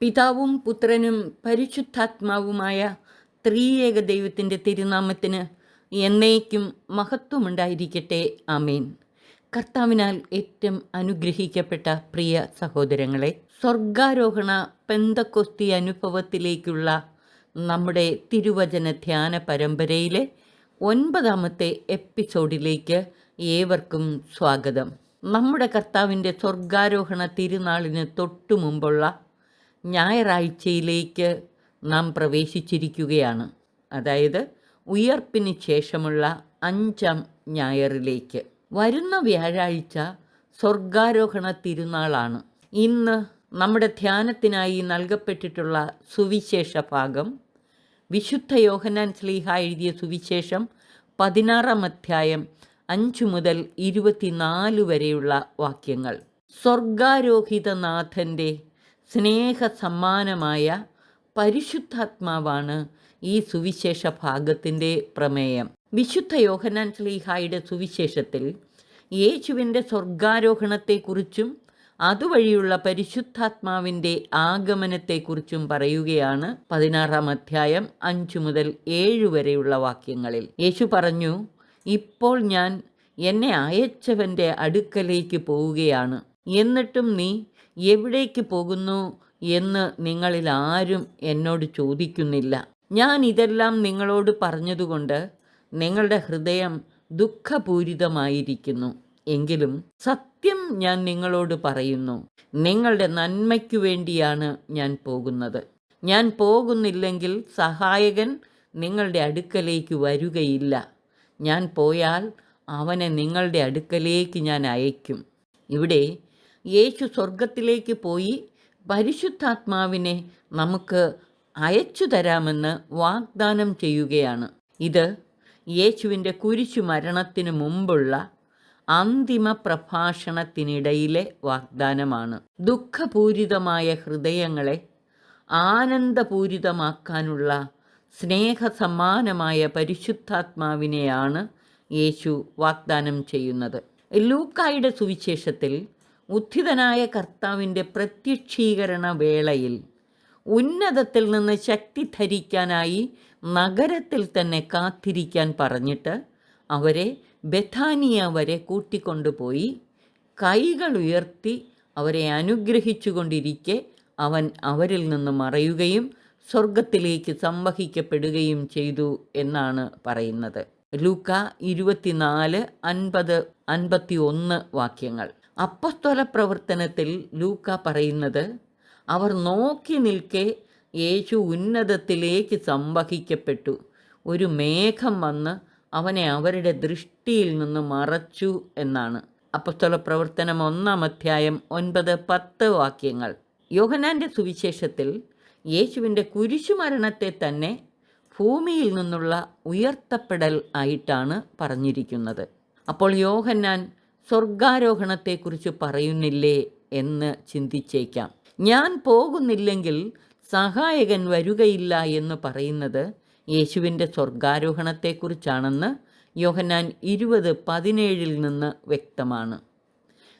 പിതാവും പുത്രനും പരിശുദ്ധാത്മാവുമായ ത്രിയേക ദൈവത്തിന്റെ തിരുനാമത്തിന് എന്നേക്കും മഹത്വമുണ്ടായിരിക്കട്ടെ. ആമേൻ. കർത്താവിനാൽ ഏറ്റവും അനുഗ്രഹിക്കപ്പെട്ട പ്രിയ സഹോദരങ്ങളെ സ്വർഗാരോഹണ പെന്തക്കൊസ്തി അനുഭവത്തിലേക്കുള്ള നമ്മുടെ തിരുവചന ധ്യാന പരമ്പരയിലെ ഒൻപതാമത്തെ എപ്പിസോഡിലേക്ക് ഏവർക്കും സ്വാഗതം. നമ്മുടെ കർത്താവിന്റെ സ്വർഗാരോഹണ തിരുനാളിന് തൊട്ടു മുമ്പുള്ള ഞായറാഴ്ചയിലേക്ക് നാം പ്രവേശിച്ചിരിക്കുകയാണ്. അതായത് ഉയർപ്പിന് ശേഷമുള്ള അഞ്ചാം ഞായറിലേക്ക്. വരുന്ന വ്യാഴാഴ്ച സ്വർഗാരോഹണ തിരുനാളാണ്. ഇന്ന് നമ്മുടെ ധ്യാനത്തിനായി നൽകപ്പെട്ടിട്ടുള്ള സുവിശേഷ ഭാഗം വിശുദ്ധ യോഹനാൻ സ്ലീഹ എഴുതിയ സുവിശേഷം പതിനാറാം അധ്യായം അഞ്ചു മുതൽ ഇരുപത്തിനാല് വരെയുള്ള വാക്യങ്ങൾ. സ്വർഗാരോഹിതനാഥന്റെ സ്നേഹ സമ്മാനമായ പരിശുദ്ധാത്മാവാണ് ഈ സുവിശേഷ ഭാഗത്തിന്റെ പ്രമേയം. വിശുദ്ധ യോഹനാൻ സ്ലീഹായുടെ സുവിശേഷത്തിൽ യേശുവിന്റെ സ്വർഗാരോഹണത്തെക്കുറിച്ചും അതുവഴിയുള്ള പരിശുദ്ധാത്മാവിന്റെ ആഗമനത്തെക്കുറിച്ചും പറയുകയാണ് പതിനാറാം അധ്യായം അഞ്ചു മുതൽ ഏഴ് വരെയുള്ള വാക്യങ്ങളിൽ. യേശു പറഞ്ഞു ഇപ്പോൾ ഞാൻ എന്നെ അയച്ചവന്റെ അടുക്കലേക്ക് പോവുകയാണ്. എന്നിട്ടും നീ എവിടേക്ക് പോകുന്നു എന്ന് നിങ്ങളിൽ ആരും എന്നോട് ചോദിക്കുന്നില്ല. ഞാൻ ഇതെല്ലാം നിങ്ങളോട് പറഞ്ഞതുകൊണ്ട് നിങ്ങളുടെ ഹൃദയം ദുഃഖപൂരിതമായിരിക്കുന്നു. എങ്കിലും സത്യം ഞാൻ നിങ്ങളോട് പറയുന്നു. നിങ്ങളുടെ നന്മയ്ക്കു വേണ്ടിയാണ് ഞാൻ പോകുന്നത്. ഞാൻ പോകുന്നില്ലെങ്കിൽ സഹായകൻ നിങ്ങളുടെ അടുക്കലേക്ക് വരികയില്ല. ഞാൻ പോയാൽ അവനെ നിങ്ങളുടെ അടുക്കലേക്ക് ഞാൻ അയക്കും ഇവിടെ യേശു സ്വർഗത്തിലേക്ക് പോയി പരിശുദ്ധാത്മാവിനെ നമുക്ക് അയച്ചു തരാമെന്ന് വാഗ്ദാനം ചെയ്യുകയാണ്. ഇത് യേശുവിന്റെ കുരിശു മരണത്തിന് മുമ്പുള്ള അന്തിമ പ്രഭാഷണത്തിനിടയിലെ വാഗ്ദാനമാണ്. ദുഃഖപൂരിതമായ ഹൃദയങ്ങളെ ആനന്ദപൂരിതമാക്കാനുള്ള സ്നേഹസമ്മാനമായ പരിശുദ്ധാത്മാവിനെയാണ് യേശു വാഗ്ദാനം ചെയ്യുന്നത്. ലൂക്കായുടെ സുവിശേഷത്തിൽ ഉത്ഥിതനായ കർത്താവിന്റെ പ്രത്യക്ഷീകരണ വേളയിൽ ഉന്നതത്തിൽ നിന്ന് ശക്തി ധരിക്കാനായി നഗരത്തിൽ തന്നെ കാത്തിരിക്കാൻ പറഞ്ഞിട്ട് അവരെ ബഥാനിയ വരെ കൂട്ടിക്കൊണ്ടുപോയി കൈകൾ ഉയർത്തി അവരെ അനുഗ്രഹിച്ചുകൊണ്ടിരിക്കെ അവൻ അവരിൽ നിന്ന് മറയുകയും സ്വർഗത്തിലേക്ക് സംവഹിക്കപ്പെടുകയും ചെയ്തു എന്നാണ് പറയുന്നത്. ലൂക്ക ഇരുപത്തിനാല് അൻപത് അൻപത്തി ഒന്ന് വാക്യങ്ങൾ. അപ്പസ്തോല പ്രവർത്തനത്തിൽ ലൂക്ക പറയുന്നത് അവർ നോക്കി നിൽക്കെ യേശു ഉന്നതത്തിലേക്ക് സംവഹിക്കപ്പെട്ടു. ഒരു മേഘം വന്ന് അവനെ അവരുടെ ദൃഷ്ടിയിൽ നിന്ന് മറച്ചു എന്നാണ്. അപ്പസ്തോല പ്രവർത്തനം ഒന്നാം അധ്യായം ഒൻപത് പത്ത് വാക്യങ്ങൾ. യോഹനാന്റെ സുവിശേഷത്തിൽ യേശുവിന്റെ കുരിശുമരണത്തെ തന്നെ ഭൂമിയിൽ നിന്നുള്ള ഉയർത്തപ്പെടൽ ആയിട്ടാണ് പറഞ്ഞിരിക്കുന്നത്. അപ്പോൾ യോഹന്നാൻ സ്വർഗാരോഹണത്തെക്കുറിച്ച് പറയുന്നില്ലേ എന്ന് ചിന്തിച്ചേക്കാം. ഞാൻ പോകുന്നില്ലെങ്കിൽ സഹായകൻ വരുകയില്ല എന്ന് പറയുന്നത് യേശുവിന്റെ സ്വർഗാരോഹണത്തെക്കുറിച്ചാണെന്ന് യോഹന്നാൻ ഇരുപത് പതിനേഴിൽ നിന്ന് വ്യക്തമാണ്.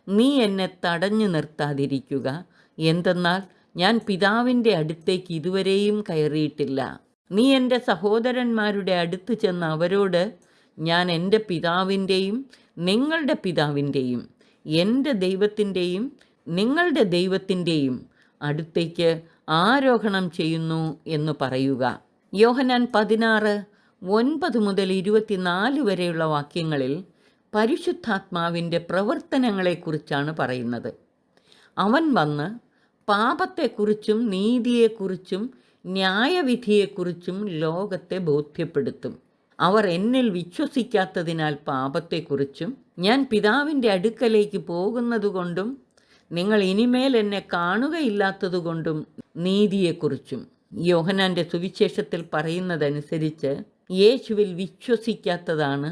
നീ എന്നെ തടഞ്ഞു നിർത്താതിരിക്കുക. എന്തെന്നാൽ ഞാൻ പിതാവിന്റെ അടുത്തേക്ക് ഇതുവരെയും കയറിയിട്ടില്ല. നീ എന്റെ സഹോദരന്മാരുടെ അടുത്ത് ചെന്ന് അവരോട് ഞാൻ എന്റെ പിതാവിന്റെയും നിങ്ങളുടെ പിതാവിന്റെയും എന്റെ ദൈവത്തിന്റെയും നിങ്ങളുടെ ദൈവത്തിന്റെയും അടുത്തേക്ക് ആരോഹണം ചെയ്യുന്നു എന്ന് പറയുക. യോഹനാൻ പതിനാറ് ഒൻപത് മുതൽ ഇരുപത്തിനാല് വരെയുള്ള വാക്യങ്ങളിൽ പരിശുദ്ധാത്മാവിന്റെ പ്രവർത്തനങ്ങളെക്കുറിച്ചാണ് പറയുന്നത്. അവൻ വന്ന് പാപത്തെക്കുറിച്ചും നീതിയെക്കുറിച്ചും ന്യായവിധിയെക്കുറിച്ചും ലോകത്തെ ബോധ്യപ്പെടുത്തും. അവർ എന്നിൽ വിശ്വസിക്കാത്തതിനാൽ പാപത്തെക്കുറിച്ചും ഞാൻ പിതാവിന്റെ അടുക്കലേക്ക് പോകുന്നതുകൊണ്ടും നിങ്ങൾ ഇനിമേൽ എന്നെ കാണുകയില്ലാത്തതുകൊണ്ടും നീതിയെക്കുറിച്ചും. യോഹനാന്റെ സുവിശേഷത്തിൽ പറയുന്നതനുസരിച്ച് യേശുവിൽ വിശ്വസിക്കാത്തതാണ്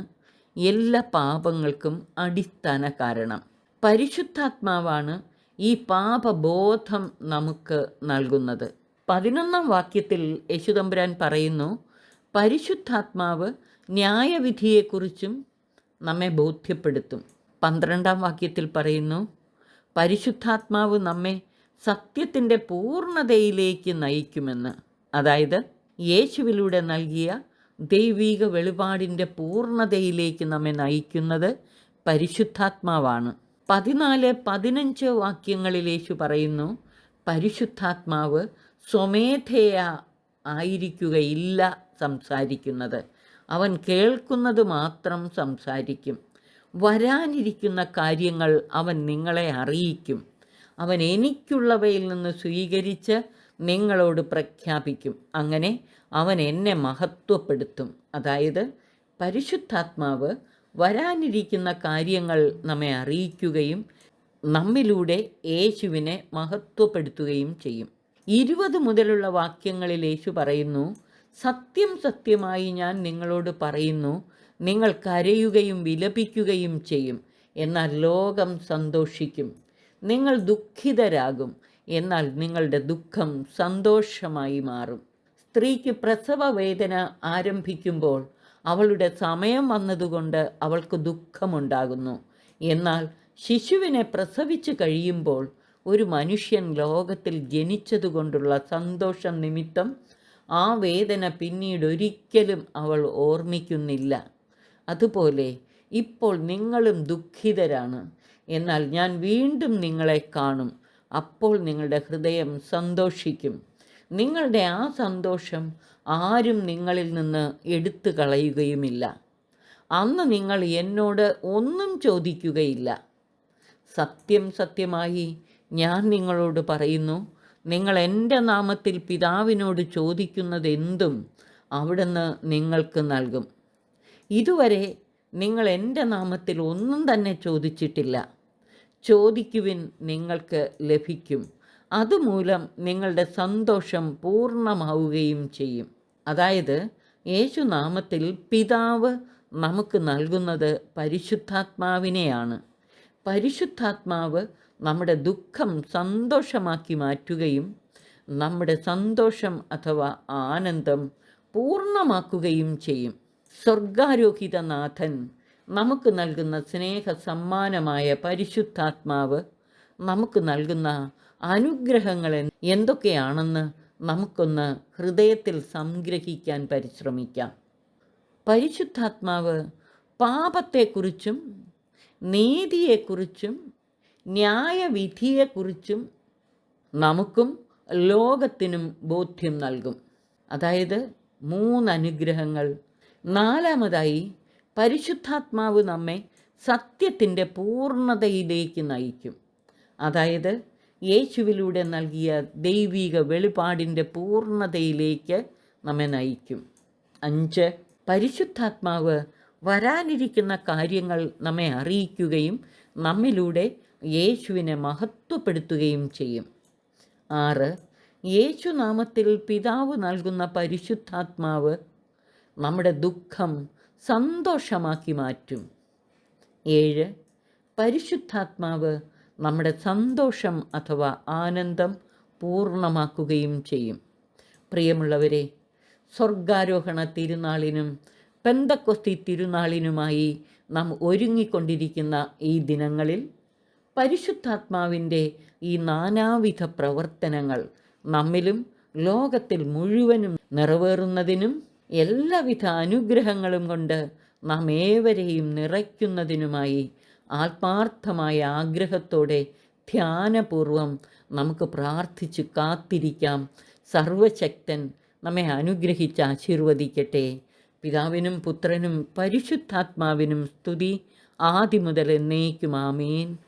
എല്ലാ പാപങ്ങൾക്കും അടിസ്ഥാന കാരണം. പരിശുദ്ധാത്മാവാണ് ഈ പാപബോധം നമുക്ക് നൽകുന്നത്. പതിനൊന്നാം വാക്യത്തിൽ യേശുതമ്പുരാൻ പറയുന്നു പരിശുദ്ധാത്മാവ് ന്യായവിധിയെക്കുറിച്ചും നമ്മെ ബോധ്യപ്പെടുത്തും. പന്ത്രണ്ടാം വാക്യത്തിൽ പറയുന്നു പരിശുദ്ധാത്മാവ് നമ്മെ സത്യത്തിന്റെ പൂർണതയിലേക്ക് നയിക്കുമെന്ന്. അതായത് യേശുവിലൂടെ നൽകിയ ദൈവീക വെളിപാടിന്റെ പൂർണതയിലേക്ക് നമ്മെ നയിക്കുന്നത് പരിശുദ്ധാത്മാവാണ്. പതിനാല് പതിനഞ്ച് വാക്യങ്ങളിൽ യേശു പറയുന്നു പരിശുദ്ധാത്മാവ് സ്വമേധയ ആയിരിക്കുകയില്ല സംസാരിക്കുന്നത്. അവൻ കേൾക്കുന്നത് മാത്രം സംസാരിക്കും. വരാനിരിക്കുന്ന കാര്യങ്ങൾ അവൻ നിങ്ങളെ അറിയിക്കും. അവൻ എനിക്കുള്ളവയിൽ നിന്ന് സ്വീകരിച്ച് നിങ്ങളോട് പ്രഖ്യാപിക്കും. അങ്ങനെ അവൻ എന്നെ മഹത്വപ്പെടുത്തും. അതായത് പരിശുദ്ധാത്മാവ് വരാനിരിക്കുന്ന കാര്യങ്ങൾ നമ്മെ അറിയിക്കുകയും നമ്മിലൂടെ യേശുവിനെ മഹത്വപ്പെടുത്തുകയും ചെയ്യും. ഇരുപത് മുതലുള്ള വാക്യങ്ങളിൽ യേശു പറയുന്നു സത്യം സത്യമായി ഞാൻ നിങ്ങളോട് പറയുന്നു നിങ്ങൾ കരയുകയും വിലപിക്കുകയും ചെയ്യും എന്നാൽ ലോകം സന്തോഷിക്കും. നിങ്ങൾ ദുഃഖിതരാകും എന്നാൽ നിങ്ങളുടെ ദുഃഖം സന്തോഷമായി മാറും. സ്ത്രീക്ക് പ്രസവ വേദന ആരംഭിക്കുമ്പോൾ അവളുടെ സമയം വന്നതുകൊണ്ട് അവൾക്ക് ദുഃഖമുണ്ടാകുന്നു. എന്നാൽ ശിശുവിനെ പ്രസവിച്ചു കഴിയുമ്പോൾ ഒരു മനുഷ്യൻ ലോകത്തിൽ ജനിച്ചതുകൊണ്ടുള്ള സന്തോഷം നിമിത്തം ആ വേദന പിന്നീട് ഒരിക്കലും അവൾ ഓർമ്മിക്കുന്നില്ല. അതുപോലെ ഇപ്പോൾ നിങ്ങളും ദുഃഖിതരാണ്. എന്നാൽ ഞാൻ വീണ്ടും നിങ്ങളെ കാണും. അപ്പോൾ നിങ്ങളുടെ ഹൃദയം സന്തോഷിക്കും. നിങ്ങളുടെ ആ സന്തോഷം ആരും നിങ്ങളിൽ നിന്ന് എടുത്തു കളയുകയുമില്ല. അന്ന് നിങ്ങൾ എന്നോട് ഒന്നും ചോദിക്കുകയില്ല. സത്യം സത്യമായി ഞാൻ നിങ്ങളോട് പറയുന്നു നിങ്ങൾ എന്റെ നാമത്തിൽ പിതാവിനോട് ചോദിക്കുന്നത് എന്തും അവിടുന്ന് നിങ്ങൾക്ക് നൽകും. ഇതുവരെ നിങ്ങൾ എന്റെ നാമത്തിൽ ഒന്നും തന്നെ ചോദിച്ചിട്ടില്ല. ചോദിക്കുവിൻ നിങ്ങൾക്ക് ലഭിക്കും. അതുമൂലം നിങ്ങളുടെ സന്തോഷം പൂർണമാവുകയും ചെയ്യും. അതായത് യേശുനാമത്തിൽ പിതാവ് നമുക്ക് നൽകുന്നത് പരിശുദ്ധാത്മാവിനെയാണ്. പരിശുദ്ധാത്മാവ് നമ്മുടെ ദുഃഖം സന്തോഷമാക്കി മാറ്റുകയും നമ്മുടെ സന്തോഷം അഥവാ ആനന്ദം പൂർണമാക്കുകയും ചെയ്യും. സ്വർഗാരോഹിതനാഥൻ നമുക്ക് നൽകുന്ന സ്നേഹ സമ്മാനമായ പരിശുദ്ധാത്മാവ് നമുക്ക് നൽകുന്ന അനുഗ്രഹങ്ങൾ എന്തൊക്കെയാണെന്ന് നമുക്കൊന്ന് ഹൃദയത്തിൽ സംഗ്രഹിക്കാൻ പരിശ്രമിക്കാം. പരിശുദ്ധാത്മാവ് പാപത്തെക്കുറിച്ചും നീതിയെക്കുറിച്ചും ന്യായവിധിയെക്കുറിച്ചും നമുക്കും ലോകത്തിനും ബോധ്യം നൽകും. അതായത് മൂന്ന് അനുഗ്രഹങ്ങൾ നാലാമതായി പരിശുദ്ധാത്മാവ് നമ്മെ സത്യത്തിന്റെ പൂർണതയിലേക്ക് നയിക്കും. അതായത് യേശുവിലൂടെ നൽകിയ ദൈവിക വെളിപാടിന്റെ പൂർണതയിലേക്ക് നമ്മെ നയിക്കും. അഞ്ച് പരിശുദ്ധാത്മാവ് വരാനിരിക്കുന്ന കാര്യങ്ങൾ നമ്മെ അറിയിക്കുകയും നമ്മിലൂടെ യേശുവിനെ മഹത്വപ്പെടുത്തുകയും ചെയ്യും. ആറ്. യേശുനാമത്തിൽ പിതാവ് നൽകുന്ന പരിശുദ്ധാത്മാവ് നമ്മുടെ ദുഃഖം സന്തോഷമാക്കി മാറ്റും. ഏഴ്. പരിശുദ്ധാത്മാവ് നമ്മുടെ സന്തോഷം അഥവാ ആനന്ദം പൂർണമാക്കുകയും ചെയ്യും. പ്രിയമുള്ളവരെ സ്വർഗാരോഹണ തിരുനാളിനും പെന്തക്കൊസ്തി തിരുനാളിനുമായി നാം ഒരുങ്ങിക്കൊണ്ടിരിക്കുന്ന ഈ ദിനങ്ങളിൽ പരിശുദ്ധാത്മാവിന്റെ ഈ നാനാവിധ പ്രവർത്തനങ്ങൾ നമ്മിലും ലോകത്തിൽ മുഴുവനും നിറവേറുന്നതിനും എല്ലാവിധ അനുഗ്രഹങ്ങളും കൊണ്ട് നാം ഏവരെയും നിറയ്ക്കുന്നതിനുമായി ആത്മാർത്ഥമായ ആഗ്രഹത്തോടെ ധ്യാനപൂർവം നമുക്ക് പ്രാർത്ഥിച്ചു കാത്തിരിക്കാം. സർവശക്തൻ നമ്മെ അനുഗ്രഹിച്ച് ആശീർവദിക്കട്ടെ. പിതാവിനും പുത്രനും പരിശുദ്ധാത്മാവിനും സ്തുതി. ആദ്യം മുതൽ എന്നേക്കും. ആമേൻ.